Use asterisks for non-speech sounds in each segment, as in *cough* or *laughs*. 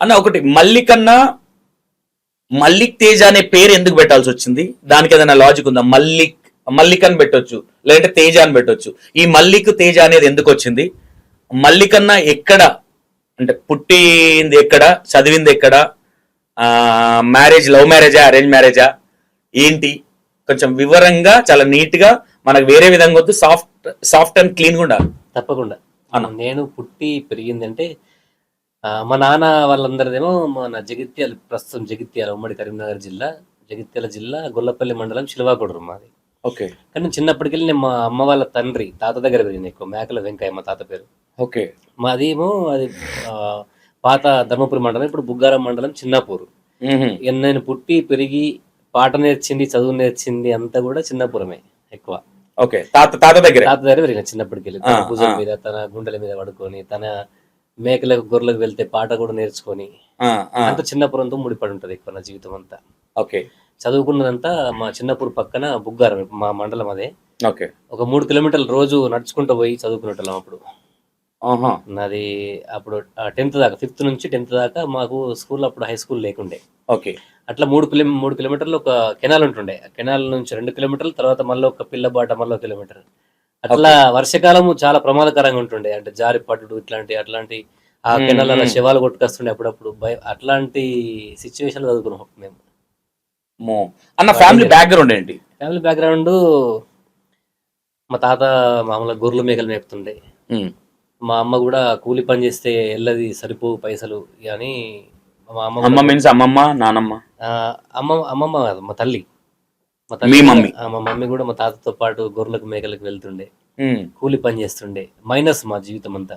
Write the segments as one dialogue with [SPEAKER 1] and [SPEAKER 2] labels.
[SPEAKER 1] అన్న ఒకటి మల్లికన్న మల్లిక్ తేజ అనే పేరు ఎందుకు పెట్టాల్సి వచ్చింది? దానికి ఏదైనా లాజిక్ ఉందా? మల్లిక్ మల్లిక్ అని పెట్టొచ్చు లేదంటే తేజ అని పెట్టొచ్చు. ఈ మల్లిక్ తేజ అనేది ఎందుకు వచ్చింది? మల్లికన్న ఎక్కడ అంటే పుట్టింది ఎక్కడ చదివింది ఎక్కడ మ్యారేజ్ లవ్ మ్యారేజా అరేంజ్ మ్యారేజా ఏంటి? కొంచెం వివరంగా చాలా నీట్గా మనకు వేరే విధంగా వద్దు సాఫ్ట్ సాఫ్ట్ అండ్ క్లీన్గా ఉండాలి.
[SPEAKER 2] తప్పకుండా.
[SPEAKER 1] అన్న.
[SPEAKER 2] నేను పుట్టి పెరిగిందంటే మా నాన్న వాళ్ళందరిదేమో మన జగిత్యాల ప్రస్తుతం జగిత్యాల ఉమ్మడి కరీంనగర్ జిల్లా జగిత్యాల జిల్లా గొల్లపల్లి మండలం శిలవాకొడరు మాది.
[SPEAKER 1] ఓకే.
[SPEAKER 2] కానీ నేను చిన్నప్పటికెళ్ళి నేను మా అమ్మ వాళ్ళ తండ్రి తాత దగ్గర పెరిగింది ఎక్కువ మేకల వెంకయ్య మా తాత పేరు.
[SPEAKER 1] ఓకే.
[SPEAKER 2] మాది ఏమో అది ఆ, పాత ధర్మపురి మండలం ఇప్పుడు బుగ్గారం మండలం చిన్నాపూర్. నేను పుట్టి పెరిగి పాట నేర్చింది చదువు నేర్చింది అంతా కూడా చిన్నపురమే ఎక్కువ.
[SPEAKER 1] ఓకే. తాత తాత దగ్గర?
[SPEAKER 2] తాత దగ్గర పెరిగిన చిన్నప్పటికెళ్ళి. తన భుజం. మీద తన గుండెల మీద పడుకొని తన మేకలకు గొర్రెలకు వెళ్తే పాట కూడా నేర్చుకొని అంత చిన్నపురంతో ముడిపడి ఉంటది ఎక్కువ నా జీవితం అంతా
[SPEAKER 1] ఓకే.
[SPEAKER 2] చదువుకున్నదంతా మా చిన్నపూర్ పక్కన బుగ్గారం మా మండలం అదే.
[SPEAKER 1] ఓకే.
[SPEAKER 2] ఒక మూడు కిలోమీటర్లు రోజు నడుచుకుంటూ పోయి చదువుకునేటోళ్ళం అప్పుడు. నాది అప్పుడు టెన్త్ దాకా ఫిఫ్త్ నుంచి టెన్త్ దాకా మాకు స్కూల్ అప్పుడు హై స్కూల్ లేకుండే.
[SPEAKER 1] ఓకే.
[SPEAKER 2] అట్లా మూడు కిలో మూడు కిలోమీటర్లు ఒక కెనాల్ ఉంటుండే. ఆ కెనాల్ నుంచి రెండు కిలోమీటర్లు తర్వాత మళ్ళీ ఒక పిల్ల బాట మళ్ళీ ఒక కిలోమీటర్. అట్లా వర్షకాలము చాలా ప్రమాదకరంగా ఉంటుండే. అంటే జారి పట్టుడు ఇట్లాంటి అట్లాంటి ఆ కెనాల్. శవాలు కొట్టుకొస్తుండే అప్పుడప్పుడు. భయ అట్లాంటి సిచ్యువేషన్ చదువుకున్నాం మేము.
[SPEAKER 1] మో. అన్న ఫ్యామిలీ బ్యాక్గ్రౌండ్ ఏంటి?
[SPEAKER 2] ఫ్యామిలీ బ్యాక్గ్రౌండ్ మా తాత మామూలుగా గొర్రెలు మేకలు మేపుతుండే. మా అమ్మ కూడా కూలి పని చేస్తే ఎల్లది సరిపో పైసలు అని మా అమ్మ
[SPEAKER 1] మీన్స్ అమ్మమ్మ నానమ్మ?
[SPEAKER 2] అమ్మ అమ్మమ్మ కాదు మా తల్లి. మా
[SPEAKER 1] మమ్మీ?
[SPEAKER 2] మా మమ్మీ కూడా మా తాతతో పాటు గొర్రెలకు మేకలకు వెళ్తుండే. కూలి పని చేస్తుండే. మైనస్ మా జీవితం అంతా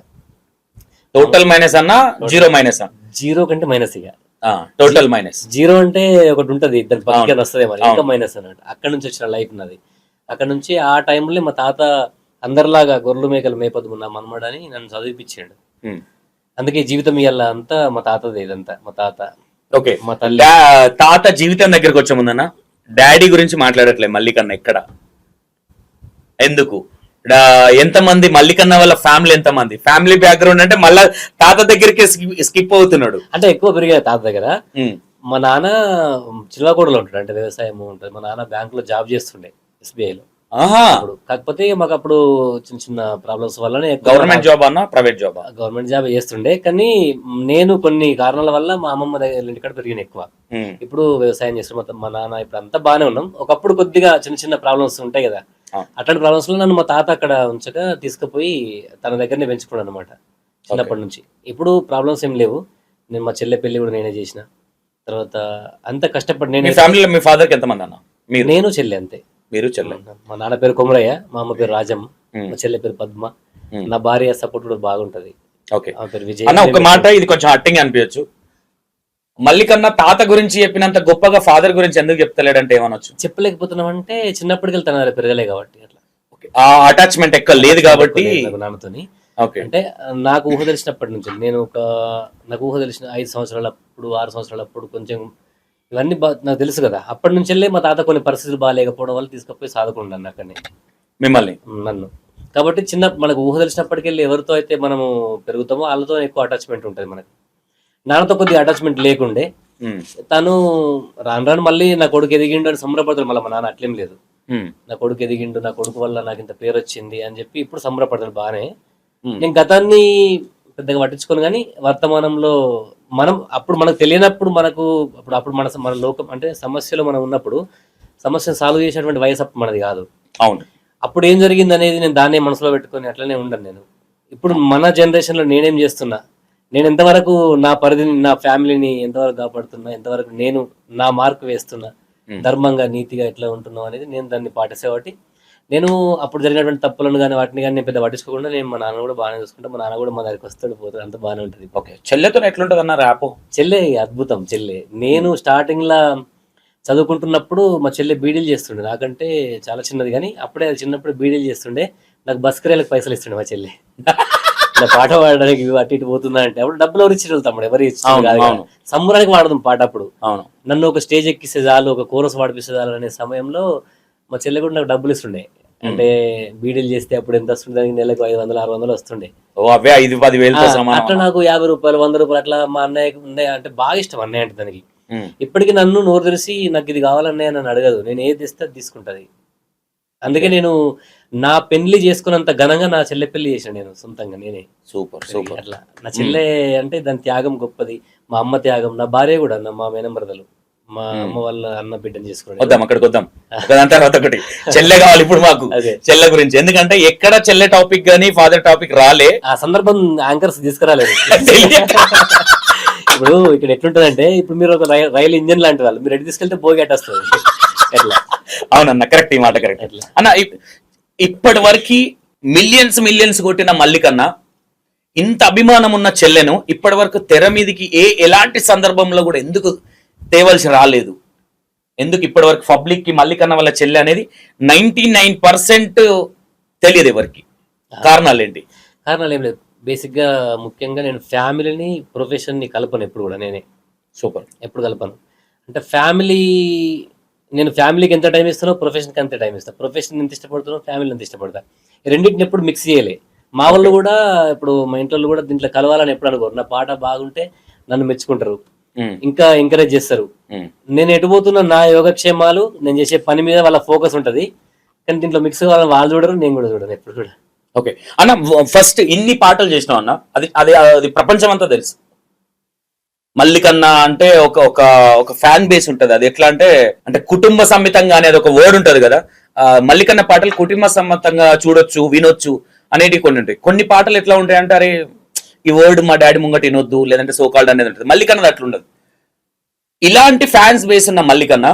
[SPEAKER 1] టోటల్ మైనస్ అన్న జీరో మైనస్
[SPEAKER 2] జీరో కంటే మైనస్ ఇక.
[SPEAKER 1] టోటల్ మైనస్
[SPEAKER 2] జీరో అంటే ఒకటి ఉంటది దాని పక్కన. వస్తుంది మరి. ఇంకా. మైనస్ అన్నట్టు. అక్కడ నుంచి వచ్చిన లైఫ్ నాది అక్కడ నుంచి ఆ టైంలో మా తాత అందరిలాగా గొర్రెలు మేకలు మేపదు నా మనమడని నన్ను చదివిపించాడు అందుకే జీవితం ఇవాళ అంతా మా తాతది ఇదంతా మా తాత.
[SPEAKER 1] ఓకే
[SPEAKER 2] మా తల్లి.
[SPEAKER 1] తాత జీవితం దగ్గరికి వచ్చే ముందన్న? డాడీ గురించి మాట్లాడట్లే మల్లికన్న ఎక్కడ? ఎందుకు? ఎంతమంది మల్లికన్న వాళ్ళ ఫ్యామిలీ ఎంతమంది? ఫ్యామిలీ బ్యాక్గ్రౌండ్ అంటే మళ్ళా తాత దగ్గరికి స్కిప్ అవుతున్నాడు.
[SPEAKER 2] అంటే ఎక్కువ పెరిగాయి తాత దగ్గర. మా నాన్న చిల్వాకోడలో ఉంటాడు అంటే వ్యవసాయం ఉంటుంది. మా నాన్న బ్యాంక్లో జాబ్ చేస్తుండే SBI లో
[SPEAKER 1] ఆహా.
[SPEAKER 2] కాకపోతే మాకు అప్పుడు చిన్న చిన్న ప్రాబ్లమ్స్ వల్లనే
[SPEAKER 1] గవర్నమెంట్ జాబ్ అన్న ప్రైవేట్ జాబ్
[SPEAKER 2] గవర్నమెంట్ జాబ్ చేస్తుండే కానీ నేను కొన్ని కారణాల వల్ల మా అమ్మమ్మ దగ్గర ఇంటికాడ పెరిగిన ఎక్కువ. ఇప్పుడు వ్యవసాయం చేస్తున్నాం మా నాన్న ఇప్పుడు అంతా బాగానే ఉన్నాం. ఒకప్పుడు కొద్దిగా చిన్న చిన్న ప్రాబ్లమ్స్ ఉంటాయి కదా. అట్లాంటి ప్రాబ్లమ్స్లో నన్ను మా తాత అక్కడ ఉంచగా తీసుకుపోయి తన దగ్గరనే పెంచుకున్నాను అనమాట చిన్నప్పటి నుంచి. ఇప్పుడు ప్రాబ్లమ్స్ ఏం లేవు. నేను మా చెల్లె పెళ్ళి కూడా నేనే చేసిన. తర్వాత అంత కష్టపడి
[SPEAKER 1] మీ
[SPEAKER 2] నేను
[SPEAKER 1] ఫ్యామిలీలో మీ ఫాదర్కి ఎంతమంది అన్న?
[SPEAKER 2] నేను చెల్లె అంతే.
[SPEAKER 1] మీరు చెల్లె.
[SPEAKER 2] మా నాన్న పేరు కొమరయ్య మా అమ్మ పేరు రాజమ్మ మా చెల్లె పేరు పద్మ. నా భార్య సపోర్ట్ కూడా బాగుంటది.
[SPEAKER 1] ఓకే.
[SPEAKER 2] పేరు విజయ్.
[SPEAKER 1] అన్న ఒక మాట ఇది కొంచెం హట్టింగ్ అనిపించచ్చు. మల్లికన్న తాత గురించి చెప్పినంత గొప్పగా ఫాదర్ గురించి ఎందుకు చెప్తలేడంటే ఏమనొచ్చు?
[SPEAKER 2] చెప్పలేకపోతున్నాం అంటే చిన్నప్పటికి తన పెరగలే కాబట్టి అట్లా.
[SPEAKER 1] ఆ అటాచ్మెంట్ ఎక్కడ లేదు కాబట్టి
[SPEAKER 2] నాన్నతోని.
[SPEAKER 1] ఓకే.
[SPEAKER 2] అంటే నాకు ఊహ తెలిసినప్పటి నుంచి నేను ఒక నాకు ఊహ తెలిసిన ఐదు సంవత్సరాలప్పుడు ఆరు సంవత్సరాలప్పుడు కొంచెం ఇవన్నీ బా నాకు తెలుసు కదా. అప్పటి నుంచి వెళ్ళి మా తాత కొన్ని పరిస్థితులు బాగాలేకపోవడం వల్ల తీసుకుపోయి సాదుకున్నాను అక్కడనే
[SPEAKER 1] మిమ్మల్ని?
[SPEAKER 2] నన్ను. కాబట్టి చిన్న మనకు ఊహ తెలిసినప్పటికి వెళ్ళి ఎవరితో అయితే మనము పెరుగుతామో వాళ్ళతో ఎక్కువ అటాచ్మెంట్ ఉంటుంది మనకు. నాన్నతో కొద్దిగా అటాచ్మెంట్ లేకుండే. తను రాను రాను మళ్ళీ నా కొడుకు ఎదిగిండు అని సంబరపడతాడు. మళ్ళీ మా నాన్న అట్లేం లేదు. నా కొడుకు ఎదిగిండు నా కొడుకు వల్ల నాకు ఇంత పేరు వచ్చింది అని చెప్పి ఇప్పుడు సంబరపడతాడు బాగానే. నేను గతాన్ని పెద్దగా పట్టించుకోను కానీ వర్తమానంలో మనం అప్పుడు మనకు తెలియనప్పుడు మనకు అప్పుడు అప్పుడు మన మన లోకం అంటే సమస్యలో మనం ఉన్నప్పుడు సమస్యను సాల్వ్ చేసేటువంటి వయసు అప్పుడు మనది కాదు.
[SPEAKER 1] అవును.
[SPEAKER 2] అప్పుడు ఏం జరిగింది అనేది నేను దాన్నే మనసులో పెట్టుకొని అట్లనే ఉండను నేను. ఇప్పుడు మన జనరేషన్లో నేనేం చేస్తున్నా? నేను ఎంతవరకు నా పరిధిని నా ఫ్యామిలీని ఎంతవరకు కాపాడుతున్నా? ఎంతవరకు నేను నా మార్కు వేస్తున్నా. ధర్మంగా నీతిగా ఎట్లా ఉంటున్నావు అనేది నేను దాన్ని పాటిసే కాబట్టి నేను అప్పుడు జరిగినటువంటి తప్పులను కానీ వాటిని కానీ నేను పెద్ద పట్టించుకోకుండా నేను మా నాన్న కూడా బాగానే చూసుకుంటా. మా నాన్న కూడా మా దగ్గరికి వస్తాడు పోతాడు అంత బాగానే ఉంటుంది.
[SPEAKER 1] ఓకే. చెల్లెతో ఎట్లుంటది అన్న ర్యాపో?
[SPEAKER 2] చెల్లె అద్భుతం చెల్లె. నేను స్టార్టింగ్ లా చదువుకుంటున్నప్పుడు మా చెల్లె బీడీలు చేస్తుండే. నాకంటే చాలా చిన్నది కానీ అప్పుడే అది చిన్నప్పుడు బీడీలు చేస్తుండే. నాకు బస్ కిరాయిలకు పైసలు ఇస్తుండే మా చెల్లె. పాట పాడడానికి అటు ఇటు పోతున్నా అంటే అప్పుడు డబ్బులు ఎవరు ఇచ్చేవాళ్ళు తమ్ముడు? ఎవరు. సంబరానికి వాడదాం పాట అప్పుడు.
[SPEAKER 1] అవును.
[SPEAKER 2] నన్ను ఒక స్టేజ్ ఎక్కిస్తే చాలు ఒక కోరస్ పాడిపిస్తే చాలు అనే సమయంలో మా చెల్లె కూడా నాకు డబ్బులు ఇస్తుండే. అంటే బీడీలు చేస్తే అప్పుడు ఎంత వస్తుంది దానికి నెలకు ఐదు వందలు ఆరు వందలు వస్తుండే.
[SPEAKER 1] ఓ అవే ఐదు పది సమానం.
[SPEAKER 2] అట్లా నాకు యాభై రూపాయలు వంద రూపాయలు అట్లా మా అన్నయ్యకి ఉన్నాయి అంటే బాగా ఇష్టం అన్నయ్య అంటే దానికి. ఇప్పటికీ నన్ను నోరు తెరిచి నాకు ఇది కావాలన్నయ్య నన్ను అడగదు. నేను ఏది ఇస్తే అది తీసుకుంటది అందుకే నేను నా పెళ్ళి చేసుకున్నంత ఘనంగా నా చెల్లె పెళ్ళి చేశాను నేను సొంతంగా నేనే.
[SPEAKER 1] Super super.
[SPEAKER 2] అట్లా. నా చెల్లె అంటే దాని త్యాగం గొప్పది. మా అమ్మ త్యాగం నా భార్య కూడా నా మా మేనమరదలు మా అమ్మ వాళ్ళ అన్న బిడ్డను చేసుకున్నాడు
[SPEAKER 1] వద్దాం అక్కడికి వద్దాం. ఒకదాని తర్వాత ఒకటి. చెల్లె కావాలి ఇప్పుడు మాకు.
[SPEAKER 2] అదే.
[SPEAKER 1] చెల్లె గురించి. ఎందుకంటే ఎక్కడ చెల్లె టాపిక్ గానీ ఫాదర్ టాపిక్ రాలే.
[SPEAKER 2] ఆ సందర్భం యాంకర్స్ తీసుకురాలేదు. *laughs* ఇప్పుడు ఇక్కడ ఎట్లుంటదంటే ఇప్పుడు మీరు ఒక రైలు ఇంజన్ లాంటి వాళ్ళు మీరు ఎటు తీసుకెళ్తే బోగి అట్టేస్తుంది ఎట్లా?
[SPEAKER 1] అవునన్న కరెక్ట్ ఈ మాట కరెక్ట్
[SPEAKER 2] ఎట్లా?
[SPEAKER 1] అన్న ఇప్- ఇప్పటి వరకు మిలియన్స్ మిలియన్స్ కొట్టిన మల్లికన్న ఇంత అభిమానం ఉన్న చెల్లెను ఇప్పటి వరకు తెర మీదకి ఏ ఎలాంటి సందర్భంలో కూడా ఎందుకు తేవలసి రాలేదు. ఎందుకు ఇప్పటి వరకు పబ్లిక్కి మల్లికన్న వాళ్ళ చెల్లె అనేది నైన్టీ నైన్ పర్సెంట్ తెలియదు ఎవరికి. కారణాలు ఏంటి?
[SPEAKER 2] కారణాలు ఏం లేదు. బేసిక్గా ముఖ్యంగా నేను ఫ్యామిలీని ప్రొఫెషన్ని కలపను ఎప్పుడు కూడా నేనే.
[SPEAKER 1] సూపర్.
[SPEAKER 2] ఎప్పుడు కలపను. అంటే ఫ్యామిలీ నేను ఫ్యామిలీకి ఎంత టైం ఇస్తానో ప్రొఫెషన్కి అంతే టైం ఇస్తాను ప్రొఫెషన్ ఎంత ఇష్టపడుతానో ఫ్యామిలీ ఎంత ఇష్టపడతా. రెండింటిని ఎప్పుడు మిక్స్ చేయలే. మా వాళ్ళు కూడా ఇప్పుడు మా ఇంట్లో కూడా దీంట్లో కలవాలని ఎప్పుడు అనుకోరు. నా పాట బాగుంటే నన్ను మెచ్చుకుంటారు. ఇంకా ఎంకరేజ్ చేస్తారు. నేను ఎటు పోతున్న నా యోగక్షేమాలు నేను చేసే పని మీద వాళ్ళ ఫోకస్ ఉంటది. కానీ దీంట్లో మిక్స్ కావాలని వాళ్ళు చూడరు నేను కూడా చూడను ఎప్పుడు కూడా.
[SPEAKER 1] ఓకే. అన్న ఫస్ట్ ఇన్ని పాటలు చేసినావు అన్న? అది అది అది ప్రపంచం అంతా తెలుసు. మల్లికన్న అంటే ఒక ఒక ఒక ఫ్యాన్ బేస్ ఉంటది. అది ఎట్లా అంటే అంటే కుటుంబ సమ్మితంగా అనేది ఒక వర్డ్ ఉంటది కదా. మల్లికన్న పాటలు కుటుంబ సమ్మతంగా చూడొచ్చు వినొచ్చు అనేటివి కొన్ని ఉంటాయి. కొన్ని పాటలు ఎట్లా ఉంటాయి అంటే అరే ఈ వర్డ్ మా డాడీ ముంగట వినొద్దు లేదంటే సోకాల్డ్ అనేది ఉంటుంది. మల్లికన్నది అట్లా ఉండదు ఇలాంటి ఫ్యాన్స్ బేస్ ఉన్న మల్లికన్న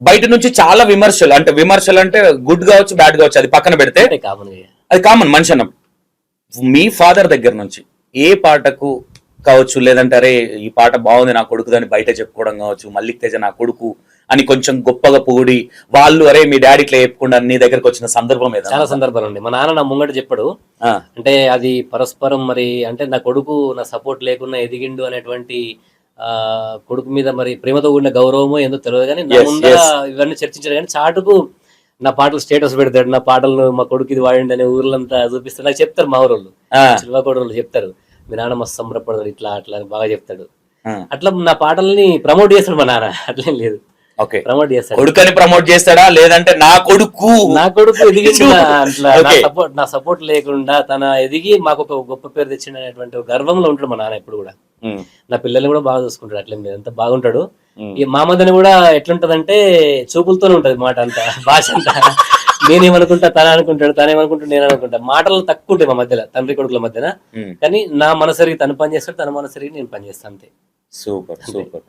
[SPEAKER 1] బయట నుంచి చాలా విమర్శలు అంటే విమర్శలు అంటే గుడ్ కావచ్చు బ్యాడ్ కావచ్చు అది పక్కన పెడితే అది కామన్ మనిషి అన్న. మీ ఫాదర్ దగ్గర నుంచి ఏ పాటకు కావచ్చు లేదంటే అరే ఈ పాట బాగుంది నా కొడుకుదని బయట చెప్పుకోవడం కావచ్చు మల్లిక్ తేజ నా కొడుకు అని కొంచెం గొప్పగా పొగిడి వాళ్ళు అరే మీ డాడీ ఇట్లా చెప్పుకుండా నీ దగ్గరకు వచ్చిన సందర్భం ఏదైనా
[SPEAKER 2] చాలా సందర్భాలు ఉన్నాయి మా నాన్న నా ముంగట చెప్పాడు. అంటే అది పరస్పరం మరి అంటే నా కొడుకు నా సపోర్ట్ లేకుండా ఎదిగిండు అనేటువంటి ఆ కొడుకు మీద మరి ప్రేమతో కూడిన గౌరవమో ఏందో తెలియదు కానీ నా
[SPEAKER 1] yes.
[SPEAKER 2] ఇవన్నీ చర్చించాడు. కానీ చాటుకు నా పాటలు స్టేటస్ పెడతాడు. నా పాటలను మా కొడుకు ఇది వాడండి అనే ఊర్లంతా చూపిస్తాడు నాకు చెప్తారు మా ఊరోళ్ళు.
[SPEAKER 1] ఆ,
[SPEAKER 2] చిల్వకోడలు చెప్తారు. మీ నాన్న మస్తు సంబరపడతాడు. ఇట్లా అట్లా బాగా చెప్తాడు. అట్లా నా పాటల్ని ప్రమోట్ చేస్తాడు మా నాన్న. అట్లేం లేదు. ప్రమోట్ చేస్తాడు.
[SPEAKER 1] కొడుకని ప్రమోట్ చేస్తాడా? లేదంటే నా కొడుకు.
[SPEAKER 2] నా కొడుకు
[SPEAKER 1] Okay.
[SPEAKER 2] సపోర్ట్ నా సపోర్ట్ లేకుండా తన ఎదిగి మాకు ఒక గొప్ప పేరు తెచ్చిండు అనేటువంటి గర్వంలో ఉంటాడు మా నాన్న ఎప్పుడు కూడా. నా పిల్లల్ని కూడా బాగా చూసుకుంటాడు అట్లే మీద అంతా బాగుంటాడు. ఈ మా మధ్యన కూడా ఎట్లుంటదంటే చూపులతోనే ఉంటది మాట అంతా భాష అంతా. నేనేమనుకుంటా తన అనుకుంటాడు తనేమనుకుంటాడు నేను అనుకుంటా. మాటలు తక్కువ ఉంటాయి మా మధ్యలో తండ్రి కొడుకుల మధ్యన. కానీ నా మనసరికి తను పని చేస్తాడు తన మనసరికి నేను పని చేస్తాను అంతే.
[SPEAKER 1] Super super.